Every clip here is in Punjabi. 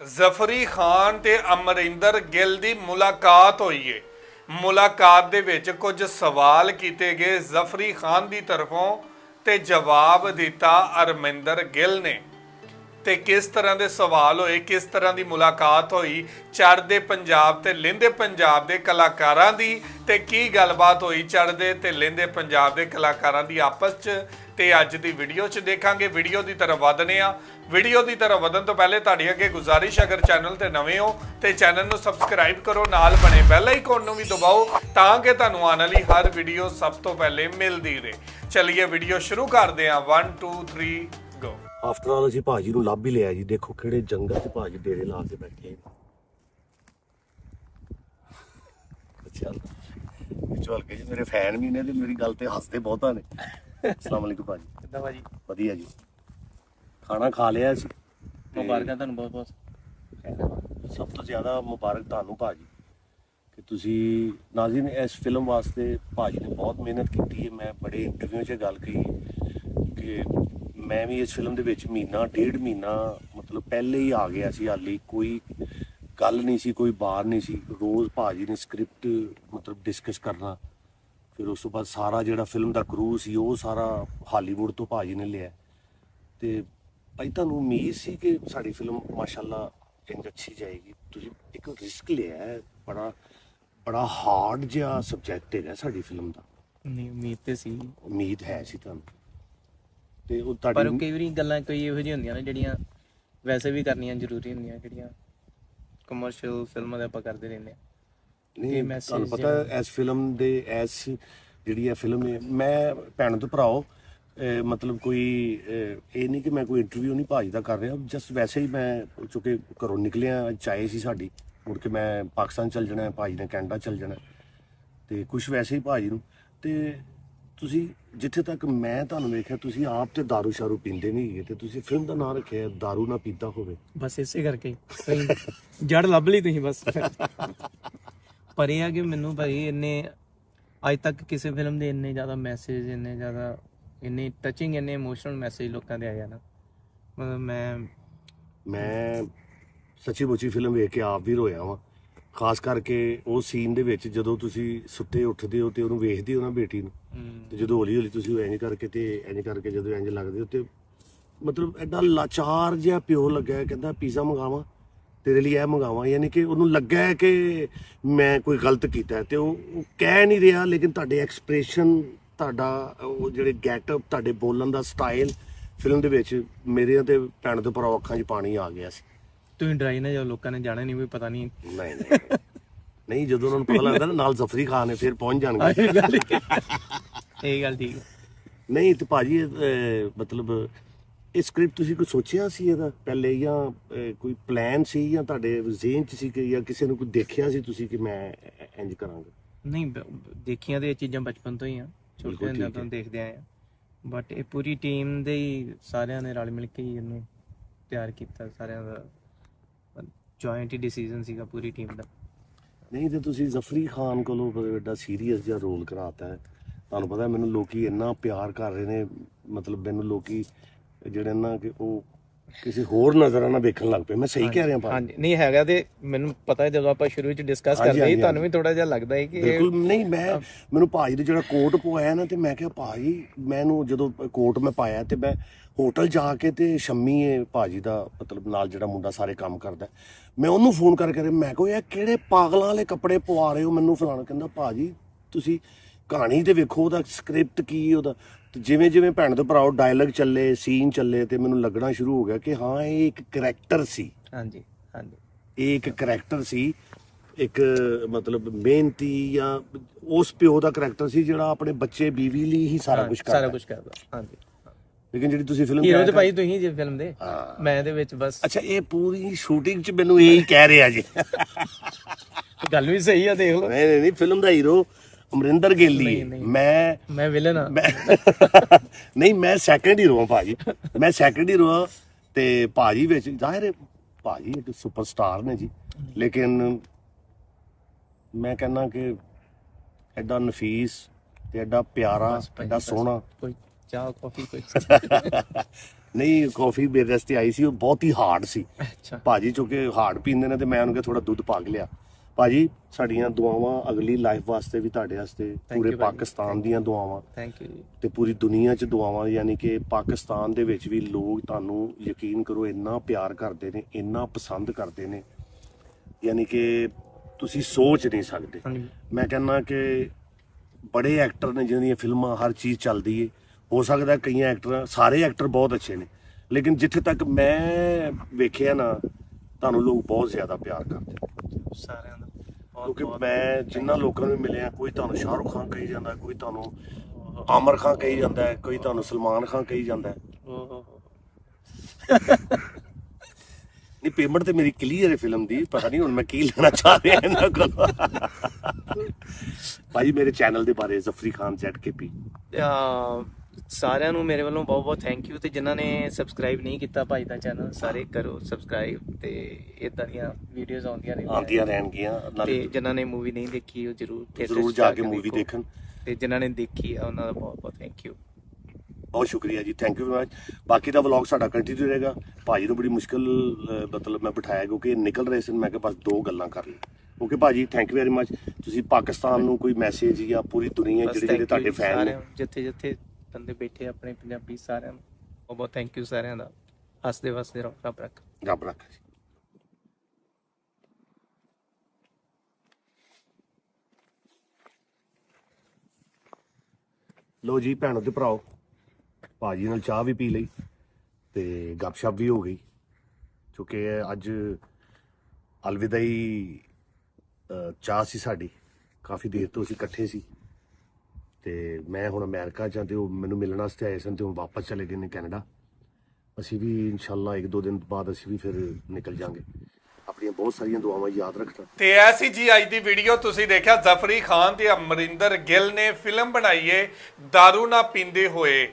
ਜ਼ਫਰੀ ਖਾਨ ਤੇ ਅਮਰਿੰਦਰ ਗਿੱਲ ਦੀ ਮੁਲਾਕਾਤ ਹੋਈ ਏ। ਮੁਲਾਕਾਤ ਦੇ ਵਿੱਚ ਕੁਝ ਸਵਾਲ ਕੀਤੇ ਗਏ ਜ਼ਫਰੀ ਖਾਨ ਦੀ ਤਰਫੋਂ ਤੇ ਜਵਾਬ ਦਿੱਤਾ ਅਰਮਿੰਦਰ ਗਿੱਲ ਨੇ। ਤੇ ਕਿਸ ਤਰ੍ਹਾਂ ਦੇ ਸਵਾਲ ਹੋਏ, ਕਿਸ ਤਰ੍ਹਾਂ ਦੀ ਮੁਲਾਕਾਤ ਹੋਈ, ਚੜ੍ਹਦੇ ਪੰਜਾਬ ਤੇ ਲਹਿੰਦੇ ਪੰਜਾਬ ਦੇ ਕਲਾਕਾਰਾਂ ਦੀ ਤੇ ਕੀ ਗੱਲਬਾਤ ਹੋਈ ਚੜ੍ਹਦੇ ਤੇ ਲਹਿੰਦੇ ਪੰਜਾਬ ਦੇ ਕਲਾਕਾਰਾਂ ਦੀ ਆਪਸ 'ਚ? ਤੇ ਅੱਜ ਦੀ ਵੀਡੀਓ 'ਚ ਦੇਖਾਂਗੇ। ਵੀਡੀਓ ਦੀ ਤਰਫ ਵਧਨੇ ਆ। ਵੀਡੀਓ ਦੀ ਤਰਫ ਵਧਣ ਤੋਂ ਪਹਿਲੇ ਤੁਹਾਡੀ ਅੱਗੇ ਗੁਜ਼ਾਰਿਸ਼ ਅਗਰ ਚੈਨਲ ਤੇ ਨਵੇਂ ਹੋ ਤੇ ਚੈਨਲ ਨੂੰ ਸਬਸਕ੍ਰਾਈਬ ਕਰੋ, ਨਾਲ ਬਣੇ ਬੈਲ ਆਈਕਨ ਨੂੰ ਵੀ ਦਬਾਓ ਤਾਂ ਕਿ ਤੁਹਾਨੂੰ ਆਉਣ ਵਾਲੀ ਹਰ ਵੀਡੀਓ ਸਭ ਤੋਂ ਪਹਿਲੇ ਮਿਲਦੀ ਰਹੇ। ਚਲਿਏ ਵੀਡੀਓ ਸ਼ੁਰੂ ਕਰਦੇ ਹਾਂ। 1 2 3 ਆਫਟਰ ਆਲ ਅਸੀਂ ਭਾਜੀ ਨੂੰ ਲੱਭ ਹੀ ਲਿਆ ਜੀ। ਦੇਖੋ ਕਿਹੜੇ ਜੰਗਲ 'ਚ ਭਾਜੀ ਡੇਰੇ ਲਾ ਕੇ ਬੈਠੇ ਚੱਲ ਚੱਲ ਕੇ ਜੀ ਮੇਰੇ ਫੈਨ ਵੀ ਨੇ ਤੇ ਮੇਰੀ ਗੱਲ ਤੇ ਹੱਸਦੇ ਬਹੁਤਾਂ ਨੇ। ਅਸਲਾਮ ਅਲੈਕੁਮ ਭਾਜੀ। ਕਿੱਦਾਂ ਭਾਜੀ? ਵਧੀਆ ਜੀ। ਖਾਣਾ ਖਾ ਲਿਆ ਸੀ ਮੁਬਾਰਕਾਂ ਤੁਹਾਨੂੰ ਬਹੁਤ ਬਹੁਤ। ਸਭ ਤੋਂ ਜ਼ਿਆਦਾ ਮੁਬਾਰਕ ਤੁਹਾਨੂੰ ਭਾਜੀ। ਕਿ ਤੁਸੀਂ ਨਾਜ਼ਰੀਨ ਇਸ ਫਿਲਮ ਵਾਸਤੇ ਭਾਜੀ ਨੇ ਬਹੁਤ ਮਿਹਨਤ ਕੀਤੀ ਹੈ। ਮੈਂ ਬੜੇ ਇੰਟਰਵਿਊ 'ਚ ਗੱਲ ਕਹੀ ਕਿ ਮੈਂ ਵੀ ਇਸ ਫਿਲਮ ਦੇ ਵਿੱਚ ਮਹੀਨਾ ਡੇਢ ਮਹੀਨਾ ਮਤਲਬ ਪਹਿਲੇ ਹੀ ਆ ਗਿਆ ਸੀ ਹਾਲੀ। ਕੋਈ ਗੱਲ ਨਹੀਂ ਸੀ ਕੋਈ ਬਾਰ ਨਹੀਂ ਸੀ। ਰੋਜ਼ ਭਾਜੀ ਨੇ ਸਕ੍ਰਿਪਟ ਮਤਲਬ ਡਿਸਕਸ ਕਰਨਾ। ਫਿਰ ਉਸ ਤੋਂ ਬਾਅਦ ਸਾਰਾ ਜਿਹੜਾ ਫਿਲਮ ਦਾ ਕਰੂ ਸੀ ਉਹ ਸਾਰਾ ਹਾਲੀਵੁੱਡ ਤੋਂ ਭਾਜੀ ਨੇ ਲਿਆ। ਤੇ ਭਾਈ ਤੁਹਾਨੂੰ ਉਮੀਦ ਸੀ ਕਿ ਸਾਡੀ ਫਿਲਮ ਮਾਸ਼ਾਅੱਲਾ ਇੰਜ ਅੱਛੀ ਜਾਏਗੀ? ਤੁਸੀਂ ਇੱਕ ਰਿਸਕ ਲਿਆ ਹੈ। ਬੜਾ ਬੜਾ ਹਾਰਡ ਜਿਹਾ ਸਬਜੈਕਟ ਹੈਗਾ ਸਾਡੀ ਫਿਲਮ ਦਾ। ਨਹੀਂ ਉਮੀਦ ਤੇ ਸੀ। ਉਮੀਦ ਹੈ ਸੀ ਤੁਹਾਨੂੰ। ਤੇ ਉਹ ਪਰ ਤੁਹਾਡੀ ਕਈ ਵਾਰੀ ਗੱਲਾਂ ਕੋਈ ਇਹੋ ਜਿਹੀਆਂ ਹੁੰਦੀਆਂ ਨੇ ਜਿਹੜੀਆਂ ਵੈਸੇ ਵੀ ਕਰਨੀਆਂ ਜ਼ਰੂਰੀ ਹੁੰਦੀਆਂ ਜਿਹੜੀਆਂ ਕਮਰਸ਼ੀਅਲ ਫਿਲਮਾਂ ਦੇ ਆਪਾਂ ਕਰਦੇ ਰਹਿੰਦੇ ਆ ਨਹੀਂ ਇਹ message ਤੁਹਾਨੂੰ ਪਤਾ ਇਸ ਫਿਲਮ ਦੇ ਇਸ ਜਿਹੜੀ ਹੈ ਫਿਲਮ ਹੈ ਮੈਂ ਭੈਣ ਤੋਂ ਭਰਾਓ ਅਹ ਮਤਲਬ ਕੋਈ ਅਹ ਇਹ ਨਹੀਂ ਕਿ ਮੈਂ ਕੋਈ ਇੰਟਰਵਿਊ ਨਹੀਂ ਭਾਜੀ ਦਾ ਕਰ ਰਿਹਾ ਜਸਟ ਵੈਸੇ ਹੀ ਮੈਂ ਚੁੱਕੇ ਘਰੋਂ ਨਿਕਲਿਆ ਚਾਹੇ ਸੀ ਸਾਡੀ ਮੁੜ ਕੇ ਮੈਂ ਪਾਕਿਸਤਾਨ ਚਲ ਜਾਣਾ ਭਾਜੀ ਨੇ ਕੈਨੇਡਾ ਚਲ ਜਾਣਾ। ਤੇ ਕੁਝ ਵੈਸੇ ਹੀ ਭਾਜੀ ਨੂੰ ਤੇ ਤੁਸੀਂ ਜਿੱਥੇ ਤੱਕ ਮੈਂ ਤੁਹਾਨੂੰ ਵੇਖਿਆ ਤੁਸੀਂ ਆਪ ਤੇ दारू ਸ਼ਾਰੂ ਪੀਂਦੇ ਨਹੀਂ ਹੈਗੇ ਤੇ ਤੁਸੀਂ ਫਿਲਮ ਦਾ ਨਾਮ ਰੱਖਿਆ ਹੈ, दारू ਨਾ ਪੀਤਾ ਹੋਵੇ ਬਸ ਇਸੇ ਕਰਕੇ ਤੁਸੀਂ ਜੜ ਲੱਭ ਲਈ ਤੁਸੀਂ ਬਸ ਪਰ ਇਹ ਆ ਕਿ ਮੈਨੂੰ ਭਾਈ ਇੰਨੇ ਅੱਜ ਤੱਕ ਕਿਸੇ ਫਿਲਮ ਦੇ ਇੰਨੇ ਜ਼ਿਆਦਾ ਮੈਸੇਜ ਇੰਨੇ ਜ਼ਿਆਦਾ ਇੰਨੇ ਟੱਚਿੰਗ ਇੰਨੇ ਇਮੋਸ਼ਨਲ ਮੈਸੇਜ ਲੋਕਾਂ ਦੇ ਆਏ ਆ ਨਾ ਮਤਲਬ ਮੈਂ ਮੈਂ ਸੱਚੀ ਮੁੱਚੀ ਫਿਲਮ ਵੇਖ ਕੇ ਆਪ ਵੀ ਰੋਇਆ ਵਾਂ ਖਾਸ ਕਰਕੇ ਉਹ ਸੀਨ ਦੇ ਵਿੱਚ ਜਦੋਂ ਤੁਸੀਂ ਸੁੱਤੇ ਉੱਠਦੇ ਹੋ ਤੇ ਉਹਨੂੰ ਵੇਖਦੇ ਹੋ ਨਾ ਬੇਟੀ ਨੂੰ ਤੇ ਜਦੋਂ ਹੌਲੀ ਹੌਲੀ ਤੁਸੀਂ ਉਹ ਇੰਜ ਕਰਕੇ ਤੇ ਇੰਜ ਕਰਕੇ ਜਦੋਂ ਇੰਜ ਲੱਗਦੇ ਹੋ ਤੇ ਮਤਲਬ ਐਡਾ ਲਾਚਾਰ ਜਿਹਾ ਪਿਓ ਲੱਗਾ ਕਹਿੰਦਾ ਪੀਜ਼ਾ ਮੰਗਾਵਾਂ ਤੇਰੇ ਲਈ ਇਹ ਮੰਗਾਵਾਂ ਯਾਨੀ ਕਿ ਉਹਨੂੰ ਲੱਗਾ ਹੈ ਕਿ ਮੈਂ ਕੋਈ ਗਲਤ ਕੀਤਾ ਤੇ ਉਹ ਉਹ ਕਹਿ ਨਹੀਂ ਰਿਹਾ ਲੇਕਿਨ ਤੁਹਾਡੇ ਐਕਸਪ੍ਰੈਸ਼ਨ ਤੁਹਾਡਾ ਉਹ ਜਿਹੜੇ ਗੈਟਅਪ ਤੁਹਾਡੇ ਬੋਲਣ ਦਾ ਸਟਾਈਲ ਫਿਲਮ ਦੇ ਵਿੱਚ ਮੇਰੇ ਤੇ ਭੈਣ ਦੇ ਭਰਾ ਅੱਖਾਂ 'ਚ ਪਾਣੀ ਆ ਗਿਆ ਸੀ। ਤੁਸੀਂ ਡਰਾਈ ਨਾ ਜਾਓ ਲੋਕਾਂ ਨੇ ਜਾਣਾ ਨਹੀਂ ਵੀ ਪਤਾ ਨਹੀਂ ਨਹੀਂ ਨਹੀਂ। ਨਹੀਂ ਜਦੋਂ ਉਹਨਾਂ ਨੂੰ ਪਤਾ ਲੱਗਦਾ ਨਾ ਨਾਲ ਜ਼ਫਰੀ ਖਾਨ ਨੇ ਫਿਰ ਪਹੁੰਚ ਜਾਣਗੇ। ਇਹ ਗੱਲ ਇਹ ਗੱਲ ਠੀਕ ਹੈ ਨਹੀਂ ਤੇ ਭਾਜੀ ਅਹ, ਮਤਲਬ ਇਹ ਸਕ੍ਰਿਪਟ ਤੁਸੀਂ ਕੋਈ ਸੋਚਿਆ ਸੀ ਇਹਦਾ? ਪਹਿਲੇ ਜਾਂ ਅਹ, ਕੋਈ ਪਲਾਨ ਸੀ ਜਾਂ ਤੁਹਾਡੇ ਜ਼ਿਹਨ 'ਚ ਸੀ ਕਿ ਜਾਂ ਕਿਸੇ ਨੂੰ ਕੋਈ ਦੇਖਿਆ ਸੀ ਤੁਸੀਂ ਕਿ ਮੈਂ ਇ- ਇੰਜ ਕਰਾਂਗਾ? ਨਹੀਂ ਬ- ਬ- ਦੇਖੀਆਂ ਤੇ ਇਹ ਚੀਜ਼ਾਂ ਬਚਪਨ ਤੋਂ ਹੀ ਆ। ਛੋਟੇ ਬਿਲਕੁਲ ਹੁੰਦਿਆਂ ਠੀਕ ਤੋਂ ਹੈ। ਦੇਖਦੇ ਆਏ ਆ। ਬਟ ਇਹ ਪੂਰੀ ਟੀਮ ਦੇ ਹੀ ਸਾਰਿਆਂ ਨੇ ਰਲ ਮਿਲ ਕੇ ਹੀ ਇਹਨੂੰ ਤਿਆਰ ਕੀਤਾ ਸਾਰਿਆਂ ਦਾ ਜੁਆਇੰਟ ਹੀ ਡਿਸੀਜਨ ਸੀਗਾ ਪੂਰੀ ਟੀਮ ਦਾ। ਨਹੀਂ, ਤੇ ਤੁਸੀਂ ਜ਼ਫਰੀ ਖਾਨ ਕੋਲੋਂ ਬੜਾ ਵੱਡਾ ਸੀਰੀਅਸ ਜਿਹਾ ਰੋਲ ਕਰਾਤਾ ਹੈ। ਤੁਹਾਨੂੰ ਪਤਾ ਮੈਨੂੰ ਲੋਕੀ ਇੰਨਾ ਪਿਆਰ ਕਰ ਰਹੇ ਨੇ, ਮਤਲਬ ਮੈਨੂੰ ਲੋਕੀ ਜਿਹੜੇ ਨਾ ਕਿ ਉਹ ਕਿਸੇ ਹੋਰ ਨਜ਼ਰਾਂ ਨਾਲ ਵੇਖਣ ਲੱਗ ਪਏ। ਮੈਂ ਸਹੀ ਕਹਿ ਰਿਹਾ ਭਾਜੀ ਹਾਂਜੀ। ਨਹੀਂ ਹੈਗਾ ਤੇ ਮੈਨੂੰ ਪਤਾ ਹੈ ਜਦੋਂ ਆਪਾਂ ਸ਼ੁਰੂ ਵਿੱਚ ਡਿਸਕਸ ਹਾਂਜੀ, ਕਰਦੇ ਸੀ ਹਾਂਜੀ, ਤੁਹਾਨੂੰ ਵੀ ਥੋੜਾ ਜਿਹਾ ਲੱਗਦਾ ਹੈ ਕਿ ਇਹ- ਬਿਲਕੁਲ ਨਹੀਂ ਮੈਂ ਮੈਨੂੰ ਭਾਜੀ ਦੇ ਜਿਹੜਾ ਕੋਟ ਪਵਾਇਆ ਨਾ ਤੇ ਮੈਂ ਕਿਹਾ ਭਾਜੀ ਮੈਨੂੰ ਜਦੋਂ ਕੋਟ ਮੈਂ ਪਾਇਆ ਤੇ ਮੈਂ ਹੋਟਲ ਜਾ ਕੇ ਤੇ ਸ਼ੰਮੀ ਹੈ ਭਾਜੀ ਦਾ ਮਤਲਬ ਨਾਲ ਜਿਹੜਾ ਮੁੰਡਾ ਸਾਰੇ ਕੰਮ ਕਰਦਾ ਹੈ, ਮੈਂ ਉਹਨੂੰ ਫੋਨ ਕਰਕੇ ਮੈਂ ਕਿਹਾ ਇਹ ਕਿਹੜੇ ਪਾਗਲਾਂ ਵਾਲੇ ਕੱਪੜੇ ਪਵਾ ਰਹੇ ਹੋ ਮੈਨੂੰ? ਫਲਾਣਾ ਕਹਿੰਦਾ ਭਾਜੀ ਤੁਸੀਂ ਕਹਾਣੀ ਤੇ ਵੇਖੋ ਉਹਦਾ ਸਕ੍ਰਿਪਟ ਕੀ ਉਹਦਾ। ਤੇ ਜਿਵੇਂ ਜਿਵੇਂ ਭੈਣ ਦੇ ਭਰਾਓ ਡਾਇਲੌਗ ਚੱਲੇ ਸੀਨ ਚੱਲੇ ਤੇ ਮੈਨੂੰ ਲੱਗਣਾ ਸ਼ੁਰੂ ਹੋ ਗਿਆ ਕਿ ਹਾਂ ਇਹ ਇੱਕ ਕਰੈਕਟਰ ਸੀ। ਹਾਂਜੀ ਹਾਂਜੀ। ਇਹ ਇੱਕ ਕਰੈਕਟਰ ਸੀ ਇੱਕ ਮਤਲਬ ਮਿਹਨਤੀ ਜਾਂ ਉਸ ਪਿਓ ਦਾ ਕਰੈਕਟਰ ਸੀ ਜਿਹੜਾ ਆਪਣੇ ਬੱਚੇ ਬੀਵੀ ਲਈ ਹੀ ਸਾਰਾ ਕੁਝ ਕਰਦਾ। ਸਾਰਾ। ਕੁਝ ਕਰਦਾ ਹਾਂਜੀ। ਲੇਕਿਨ ਜਿਹੜੀ ਤੁਸੀਂ ਫਿਲਮ ਹੀਰੋ ਤੇ ਭਾਈ ਤੁਸੀਂ ਜੇ ਫਿਲਮ ਦੇ। ਮੈਂ ਇਹਦੇ ਵਿੱਚ ਬਸ ਅੱਛਾ ਇਹ ਪੂਰੀ ਸ਼ੂਟਿੰਗ 'ਚ ਮੈਨੂੰ ਇਹੀ ਕਹਿ ਰਿਹਾ ਜੀ। ਗੱਲ ਵੀ ਸਹੀ ਆ ਦੇਖ ਲਓ। ਨਹੀਂ ਨਹੀਂ ਫਿਲਮ ਦਾ ਹੀਰੋ ਅਮਰਿੰਦਰ ਗਿੱਲ। ਮੈਂ ਮੈਂ ਵਿਲਨ ਆ। ਨਹੀਂ ਮੈਂ ਸੈਕੰਡ ਹੀਰੋ ਹਾਂ ਭਾਜੀ। ਮੈਂ ਸੈਕੰਡ ਹੀਰੋ ਹਾਂ ਤੇ ਭਾਜੀ ਵਿੱਚ ਜ਼ਾਹਿਰ ਹੈ ਭਾਜੀ ਇੱਕ ਸੁਪਰਸਟਾਰ ਨੇ ਜੀ। ਲੇਕਿਨ ਮੈਂ ਕਹਿੰਦਾ ਕਿ ਐਡਾ ਨਫੀਸ ਤੇ ਐਡਾ ਪਿਆਰਾ ਐਡਾ। ਸੋਹਣਾ। ਕੋਈ ਚਾਹ ਕਾਫੀ ਕੋਈ ਨਹੀਂ ਕਾਫੀ ਮੇਰੇ ਰਸਤੇ ਆਈ ਸੀ ਉਹ ਬਹੁਤ ਹੀ ਹਾਰਡ ਸੀ। ਭਾਜੀ ਚੁੱਕੇ ਹਾਰਡ ਪੀਂਦੇ ਨੇ ਤੇ ਮੈਂ ਉਹਨੂੰ ਕਿਹਾ ਥੋੜਾ ਦੁੱਧ ਪਾ ਕੇ ਲਿਆ। ਭਾਜੀ ਸਾਡੀਆਂ ਦੁਆਵਾਂ ਅਗਲੀ ਲਾਈਫ ਵਾਸਤੇ ਵੀ ਤੁਹਾਡੇ ਵਾਸਤੇ ਪੂਰੇ। ਪਾਕਿਸਤਾਨ ਦੀਆਂ ਦੁਆਵਾਂ। ਥੈਂਕ ਯੂ ਤੇ ਪੂਰੀ ਦੁਨੀਆ 'ਚ ਦੁਆਵਾਂ ਯਾਨੀ ਕਿ ਪਾਕਿਸਤਾਨ ਦੇ ਵਿੱਚ ਵੀ ਲੋਕ ਤੁਹਾਨੂੰ ਯਕੀਨ ਕਰੋ ਇੰਨਾ ਪਿਆਰ ਕਰਦੇ ਨੇ ਇੰਨਾ ਪਸੰਦ ਕਰਦੇ ਨੇ ਯਾਨੀ ਕਿ ਤੁਸੀਂ ਸੋਚ ਨਹੀਂ ਸਕਦੇ। ਮੈਂ ਕਹਿੰਦਾ ਕਿ ਬੜੇ ਐਕਟਰ ਨੇ ਜਿਹਨਾਂ ਦੀਆਂ ਫਿਲਮਾਂ ਹਰ ਚੀਜ਼ ਚੱਲਦੀ ਏ। ਹੋ ਸਕਦਾ ਕਈ ਐਕਟਰ ਸਾਰੇ ਐਕਟਰ ਬਹੁਤ ਅੱਛੇ ਨੇ। ਲੇਕਿਨ ਜਿੱਥੇ ਤੱਕ ਮੈਂ ਵੇਖਿਆ ਨਾ ਤੁਹਾਨੂੰ ਲੋਕ ਬਹੁਤ ਜ਼ਿਆਦਾ ਪਿਆਰ ਕਰਦੇ। ਸਾਰਿਆਂ ਦਾ ਕਿਉਂਕਿ ਮੈਂ ਜਿੰਨਾ ਲੋਕਾਂ ਨੂੰ ਮਿਲਿਆ ਕੋਈ ਤੁਹਾਨੂੰ ਸ਼ਾਹਰੁਖ ਖਾਨ ਕਹੀ ਜਾਂਦਾ ਕੋਈ ਤੁਹਾਨੂੰ ਆਮਰ ਖਾਨ ਕਹੀ ਜਾਂਦਾ ਕੋਈ ਤੁਹਾਨੂੰ ਸਲਮਾਨ ਖਾਨ ਕਹੀ ਜਾਂਦਾ। ਨਹੀਂ ਪੇਮੈਂਟ ਤੇ ਮੇਰੀ ਕਲੀਅਰ ਹੈ ਫਿਲਮ ਦੀ ਪਤਾ ਨਹੀਂ ਹੁਣ ਮੈਂ ਕੀ ਲੈਣਾ ਚਾਹ ਰਿਹਾ ਇਹਨਾਂ ਕੋਲ। ਭਾਈ ਮੇਰੇ ਚੈਨਲ ਦੇ ਬਾਰੇ ਜ਼ਫਰੀ ਖਾਨ ZKP ਅਹ ਸਾਰਿਆਂ ਨੂੰ ਮੇਰੇ ਵੱਲੋਂ ਬਹੁਤ ਬਹੁਤ ਥੈਂਕ ਯੂ ਤੇ ਜਿਨ੍ਹਾਂ ਨੇ ਸਬਸਕ੍ਰਾਈਬ ਨਹੀਂ ਕੀਤਾ ਭਾਈ ਦਾ ਚੈਨਲ ਸਾਰੇ ਕਰੋ ਸਬਸਕ੍ਰਾਈਬ ਤੇ ਇਦਾਂ ਦੀਆਂ ਵੀਡੀਓਜ਼ ਆਉਂਦੀਆਂ ਰਹਿੰਦੀਆਂ। ਆਉਂਦੀਆਂ ਰਹਿਣਗੀਆਂ ਤੇ ਜਿਨ੍ਹਾਂ ਨੇ ਮੂਵੀ ਨਹੀਂ ਦੇਖੀ ਉਹ ਜਰੂਰ ਜ਼ਰੂਰ ਜਾ ਕੇ ਮੂਵੀ ਦੇਖੋ। ਦੇਖਣ। ਤੇ ਜਿਨ੍ਹਾਂ ਨੇ ਦੇਖੀ ਆ ਉਹਨਾਂ ਦਾ ਬਹੁਤ ਬਹੁਤ ਥੈਂਕ ਯੂ ਬਹੁਤ ਸ਼ੁਕਰੀਆ ਜੀ ਥੈਂਕ ਯੂ ਵੈਰੀ ਮਚ ਬਾਕੀ ਦਾ ਵਲੌਗ ਸਾਡਾ ਕੰਟੀਨਿਊ ਰਹੇਗਾ। ਭਾਜੀ ਨੂੰ ਬੜੀ ਮੁਸ਼ਕਲ ਮਤਲਬ ਮੈਂ ਬਿਠਾਇਆ ਕਿਉਂਕਿ ਨਿਕਲ ਰਹੇ ਸਨ ਮੈਂ ਕਿਹਾ ਬਸ ਦੋ ਗੱਲਾਂ ਕਰ ਲਈ ਓਕੇ ਭਾਜੀ ਥੈਂਕ ਯੂ ਵੈਰੀ ਮਚ ਤੁਸੀਂ ਪਾਕਿਸਤਾਨ ਨੂੰ ਕੋਈ ਮੈਸੇਜ ਜਾਂ ਪੂਰੀ ਦੁਨੀਆ ਜਿਹੜੇ ਜਿਹੜੇ ਤੁਹਾਡੇ ਫੈਨ ਨੂੰ, ਜਿੱਥੇ ਜਿੱਥੇ ਬੰਦੇ ਬੈਠੇ ਆਪਣੇ ਪੰਜਾਬੀ ਸਾਰਿਆਂ ਨੂੰ। ਬਹੁਤ ਬਹੁਤ ਥੈਂਕ ਯੂ ਸਾਰਿਆਂ ਦਾ। ਹੱਸਦੇ ਵਸਦੇ ਰਹੋ, ਰੱਬ ਰੱਖ। ਰੱਬ ਰੱਖ ਜੀ। ਲੋ ਜੀ ਭੈਣੋ ਤੇ ਭਰਾਓ, ਭਾਜੀ ਨਾਲ ਚਾਹ ਵੀ ਪੀ ਲਈ ਤੇ ਗੱਪਸ਼ਪ ਵੀ ਹੋ ਗਈ। ਕਿਉਂਕਿ ਅੱਜ ਅਲਵਿਦਾਈ ਚਾਹ ਸੀ ਸਾਡੀ। ਕਾਫੀ ਦੇਰ ਤੋਂ ਅਸੀਂ ਇਕੱਠੇ ਸੀ। ਤੇ ਮੈਂ ਹੁਣ ਅਮਰੀਕਾ ਚ ਤੇ ਉਹ ਮੈਨੂੰ ਮਿਲਣ ਵਾਸਤੇ ਆਏ ਸਨ ਤੇ ਉਹ ਵਾਪਸ ਚਲੇ ਗਏ ਨੇ ਕੈਨੇਡਾ। ਅਸੀਂ ਵੀ ਇਨਸ਼ਾਅੱਲਾ ਇੱਕ ਦੋ ਦਿਨ ਬਾਅਦ ਅਸੀਂ ਵੀ ਫਿਰ ਨਿਕਲ ਜਾਾਂਗੇ। ਆਪਣੀਆਂ ਬਹੁਤ ਸਾਰੀਆਂ ਦੁਆਵਾਂ ਯਾਦ ਰੱਖਣਾ ਤੇ ਐਸੀ ਜੀ ਅੱਜ ਦੀ ਵੀਡੀਓ ਤੁਸੀਂ ਦੇਖਿਆ, ਜ਼ਫਰੀ ਖਾਨ ਤੇ ਅਮਰਿੰਦਰ ਗਿੱਲ ਨੇ ਫਿਲਮ ਬਣਾਈ ਏ दारू ਨਾ ਪੀਂਦੇ ਹੋਏ,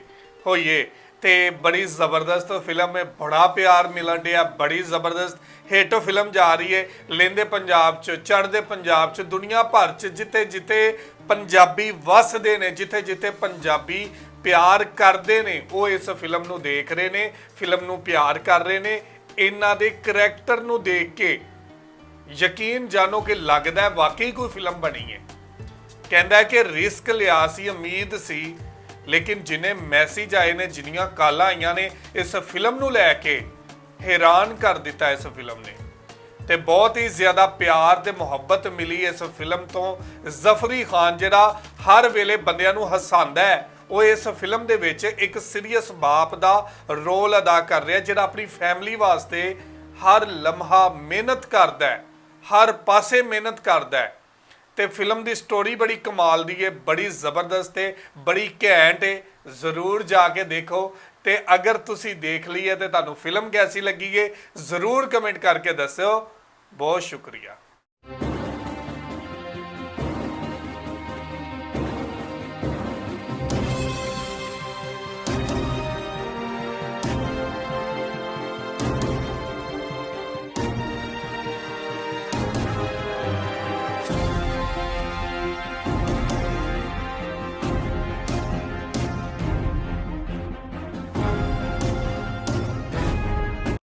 ਹੋਈਏ। ਤੇ ਬੜੀ ਜ਼ਬਰਦਸਤ ਫਿਲਮ ਹੈ, ਬੜਾ ਪਿਆਰ ਮਿਲਣ ਡਿਆ, ਬੜੀ ਜ਼ਬਰਦਸਤ ਹਿੱਟ ਫਿਲਮ ਜਾ ਰਹੀ ਹੈ, ਲੈਂਦੇ ਪੰਜਾਬ ਚ, ਚੜ੍ਹਦੇ ਪੰਜਾਬ ਚ, ਦੁਨੀਆ ਭਰ ਚ, ਜਿੱਥੇ ਜਿੱਥੇ ਪੰਜਾਬੀ ਵਸਦੇ ਨੇ, ਜਿੱਥੇ ਜਿੱਥੇ ਪੰਜਾਬੀ ਪਿਆਰ ਕਰਦੇ ਨੇ, ਉਹ ਇਸ ਫਿਲਮ ਨੂੰ ਦੇਖ ਰਹੇ ਨੇ, ਫਿਲਮ ਨੂੰ ਪਿਆਰ ਕਰ ਰਹੇ ਨੇ, ਇਹਨਾਂ ਦੇ ਕਰੈਕਟਰ ਨੂੰ ਦੇਖ ਕੇ ਯਕੀਨ ਜਾਣੋ ਕਿ ਲੱਗਦਾ ਹੈ ਵਾਕਈ ਕੋਈ ਫਿਲਮ ਬਣੀ ਹੈ। ਕਹਿੰਦਾ ਕਿ ਰਿਸਕ ਲਿਆ ਸੀ, ਉਮੀਦ ਸੀ ਲੇਕਿਨ ਜਿਨੇ ਮੈਸੇਜ ਆਏ ਨੇ, ਜਿੰਨੀਆਂ ਕਾਲਾਂ ਆਈਆਂ ਨੇ, ਇਸ ਫਿਲਮ ਨੂੰ ਲੈ ਕੇ ਹੈਰਾਨ ਕਰ ਦਿੱਤਾ ਇਸ ਫਿਲਮ ਨੇ। ਤੇ ਬਹੁਤ ਹੀ ਜ਼ਿਆਦਾ ਪਿਆਰ ਤੇ ਮੁਹੱਬਤ ਮਿਲੀ ਇਸ ਫਿਲਮ ਤੋਂ। ਜ਼ਫਰੀ ਖਾਨ ਜਿਹੜਾ ਹਰ ਵੇਲੇ ਬੰਦਿਆਂ ਨੂੰ ਹਸਾਉਂਦਾ ਹੈ, ਉਹ ਇਸ ਫਿਲਮ ਦੇ ਵਿੱਚ ਇੱਕ ਸੀਰੀਅਸ ਬਾਪ ਦਾ ਰੋਲ ਅਦਾ ਕਰ ਰਿਹਾ, ਜਿਹੜਾ ਆਪਣੀ ਫੈਮਿਲੀ ਵਾਸਤੇ ਹਰ ਲਮਹਾ ਮਿਹਨਤ ਕਰਦਾ ਹੈ, ਹਰ ਪਾਸੇ ਮਿਹਨਤ ਕਰਦਾ ਹੈ। ਤੇ ਫਿਲਮ ਦੀ ਸਟੋਰੀ ਬੜੀ ਕਮਾਲ ਦੀ ਹੈ ਬੜੀ ਜ਼ਬਰਦਸਤ ਹੈ ਬੜੀ ਘੈਂਟ ਹੈ ਜ਼ਰੂਰ ਜਾ ਕੇ ਦੇਖੋ। ਤੇ ਅਗਰ ਤੁਸੀਂ ਦੇਖ ਲਈ ਹੈ ਤੇ ਤੁਹਾਨੂੰ ਫਿਲਮ ਕੈਸੀ ਲੱਗੀ ਹੈ ਜ਼ਰੂਰ ਕਮੈਂਟ ਕਰਕੇ ਦੱਸਿਓ। ਬਹੁਤ ਸ਼ੁਕਰੀਆ।